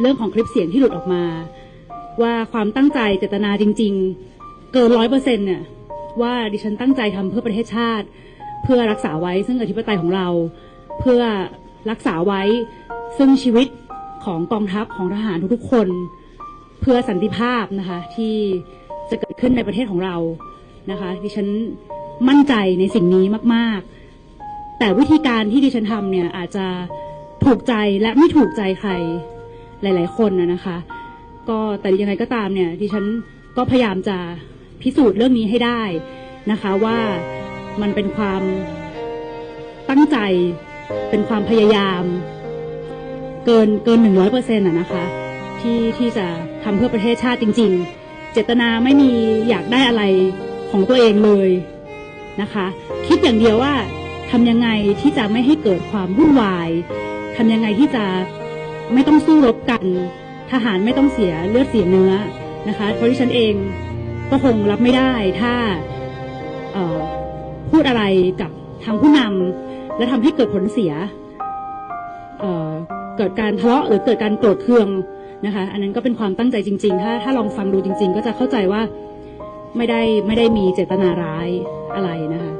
เรื่องของคลิปเสียงที่หลุดออกมา ว่าความตั้งใจเจตนาจริง ๆ เกินร้อยเปอร์เซ็นต์เนี่ยว่าดิฉันตั้งใจทำเพื่อประเทศชาติ เพื่อรักษาไว้ซึ่งอธิปไตยของเรา เพื่อรักษาไว้ซึ่งชีวิตของกองทัพของทหารทุกๆคน เพื่อสันติภาพนะคะที่จะเกิดขึ้นในประเทศของเรานะคะดิฉันมั่นใจในสิ่งนี้มากๆ แต่วิธีการที่ดิฉันทำเนี่ยอาจจะถูกใจและไม่ถูกใจใคร หลาย ๆ คนนะนะคะ ก็แต่ยังไงก็ตามเนี่ยดิฉันก็พยายามจะพิสูจน์เรื่องนี้ให้ได้นะคะว่ามันเป็นความตั้งใจเป็นความพยายาม เกินเกินหนึ่งร้อยเปอร์เซ็นต์อะนะคะ ที่ที่จะทำเพื่อประเทศชาติจริง ๆ เจตนาไม่มีอยากได้อะไรของตัวเองเลยนะคะ คิดอย่างเดียวว่าทำยังไงที่จะไม่ให้เกิดความวุ่นวายทำยังไงที่จะ ไม่ต้องสู้รบกัน ทหารไม่ต้องเสียเลือดเสียเนื้อนะคะเพราะที่ฉันเองก็คงรับไม่ได้ถ้าพูดอะไรกับทางผู้นำและทำให้เกิดผลเสียเเกิดการทะเลาะหรือเกิดการโกรธเคืองนะคะ อันนั้นก็เป็นความตั้งใจจริง ๆ ถ้าถ้าลองฟังดูจริง ๆ ก็จะเข้าใจว่าไม่ได้ไม่ได้มีเจตนาร้ายอะไรนะคะ